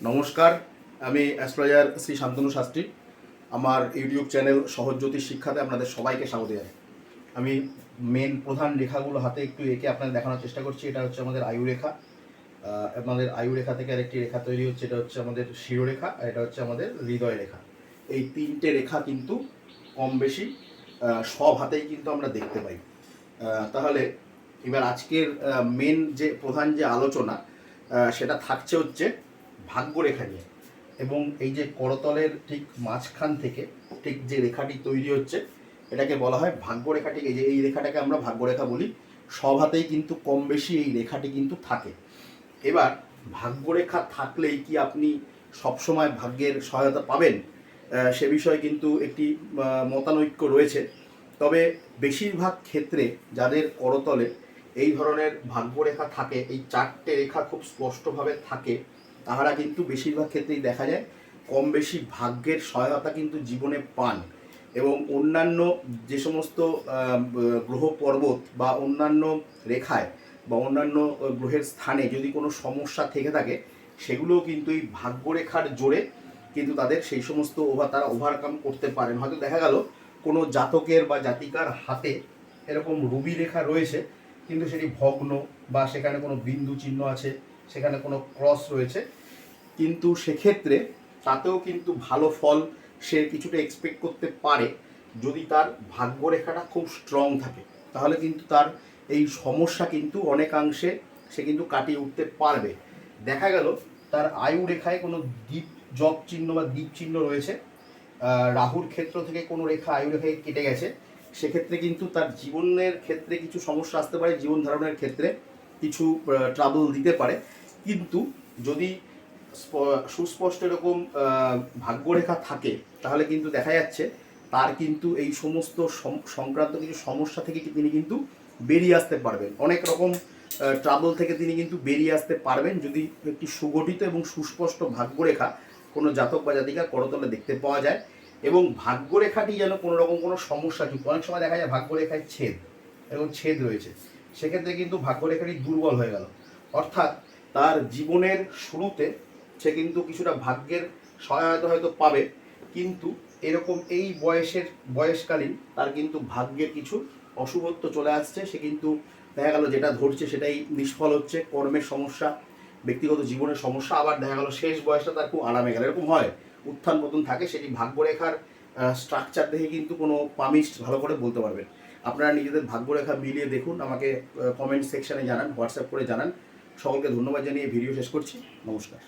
নমস্কার, আমি অ্যাস্ট্রোলজার শ্রী শান্তনু শাস্ত্রী। আমার ইউটিউব চ্যানেল সহজ জ্যোতিষ শিক্ষাতে আপনাদের সবাইকে স্বাগত জানাই। আমি মেন প্রধান রেখাগুলো হাতে একটু এঁকে আপনাদের দেখানোর চেষ্টা করছি। এটা হচ্ছে আমাদের আয়ু রেখা। আমাদের আয়ু রেখা থেকে আরেকটি রেখা তৈরি হচ্ছে। এটা হচ্ছে আমাদের শিরোরেখা আর এটা হচ্ছে আমাদের হৃদয় রেখা। এই তিনটে রেখা কিন্তু কম বেশি সব হাতেই কিন্তু আমরা দেখতে পাই। তাহলে এবার আজকের মেন যে প্রধান যে আলোচনা সেটা থাকছে হচ্ছে ভাগ্যরেখা নিয়ে। এবং এই যে করতলের ঠিক মাঝখান থেকে ঠিক যে রেখাটি তৈরি হচ্ছে, এটাকে বলা হয় ভাগ্যরেখাটি এই যে এই রেখাটাকে আমরা ভাগ্যরেখা বলি। সব হাতেই কিন্তু কম বেশি এই রেখাটি কিন্তু থাকে। এবার ভাগ্যরেখা থাকলেই কি আপনি সবসময় ভাগ্যের সহায়তা পাবেন? সে বিষয়ে কিন্তু একটি মতানৈক্য রয়েছে। তবে বেশিরভাগ ক্ষেত্রে যাদের করতলে এই ধরনের ভাগ্যরেখা থাকে, এই চারটে রেখা খুব স্পষ্টভাবে থাকে তাহারা কিন্তু বেশিরভাগ ক্ষেত্রেই দেখা যায় কম বেশি ভাগ্যের সহায়তা কিন্তু জীবনে পান এবং অন্যান্য যে সমস্ত গ্রহ পর্বত বা অন্যান্য রেখায় বা অন্যান্য গ্রহের স্থানে যদি কোনো সমস্যা থেকে থাকে, সেগুলোও কিন্তু এই ভাগ্যরেখার জোরে কিন্তু তাদের সেই সমস্ত ওভার তারা ওভারকাম করতে পারেন। হয়তো দেখা গেল কোনো জাতকের বা জাতিকার হাতে এরকম রুবি রেখা রয়েছে, কিন্তু সেটি ভগ্ন বা সেখানে কোনো বিন্দু চিহ্ন আছে সেখানে কোনো ক্রস রয়েছে। কিন্তু সেক্ষেত্রে তাতেও কিন্তু ভালো ফল সে কিছুটা এক্সপেক্ট করতে পারে। যদি তার ভাগ্যরেখাটা খুব স্ট্রং থাকে, তাহলে কিন্তু তার এই সমস্যা কিন্তু অনেকাংশে সে কিন্তু কাটিয়ে উঠতে পারবে। দেখা গেল, তার আয়ু রেখায় কোনো দ্বীপ জপ চিহ্ন বা দ্বীপ চিহ্ন রয়েছে। রাহুর ক্ষেত্র থেকে কোনো রেখা আয়ু রেখায় কেটে গেছে। সেক্ষেত্রে কিন্তু তার জীবনের ক্ষেত্রে কিছু সমস্যা আসতে পারে জীবন ধারণের ক্ষেত্রে। কিছু ট্রাবল দিতে পারে। কিন্তু যদি সুস্পষ্ট এরকম ভাগ্যরেখা থাকে, তাহলে কিন্তু দেখা যাচ্ছে তার কিন্তু এই সমস্ত সংক্রান্ত কিছু সমস্যা থেকে তিনি কিন্তু বেরিয়ে আসতে পারবেন। অনেক রকম ট্রাবল থেকে তিনি কিন্তু বেরিয়ে আসতে পারবেন যদি একটি সুগঠিত এবং সুস্পষ্ট ভাগ্যরেখা কোনো জাতক বা জাতিকার করতলে দেখতে পাওয়া যায়। এবং ভাগ্যরেখাটি যেন কোনো রকম কোনো সমস্যা যুক্ত অনেক সময় দেখা যায় ভাগ্যরেখায় ছেদ এবং ছেদ রয়েছে। সেক্ষেত্রে কিন্তু ভাগ্যরেখাটি দুর্বল হয়ে গেল। অর্থাৎ তার জীবনের শুরুতে সে কিন্তু কিছুটা ভাগ্যের সহায়তা হয়তো পাবে, কিন্তু এরকম এই বয়সের, বয়সকালীন তার কিন্তু ভাগ্যের কিছু অশুভত্ব চলে আসছে। সে কিন্তু দেখা গেল যেটা ধরছে সেটাই নিষ্ফল হচ্ছে, কর্মের সমস্যা, ব্যক্তিগত জীবনের সমস্যা, আবার দেখা গেল শেষ বয়সটা তার খুব আরামে গেল। এরকম হয়, উত্থান পতন থাকে, সেটি ভাগ্যরেখার স্ট্রাকচার দেখে কিন্তু কোনো পামিস্ট ভালো করে বলতে পারবেন আপনারা নিজেদের ভাগ্য রেখা মিলিয়ে দেখুন, আমাকে কমেন্ট সেকশানে জানান হোয়াটসঅ্যাপ করে জানান। সকলকে ধন্যবাদ জানিয়ে ভিডিও শেষ করছি। নমস্কার।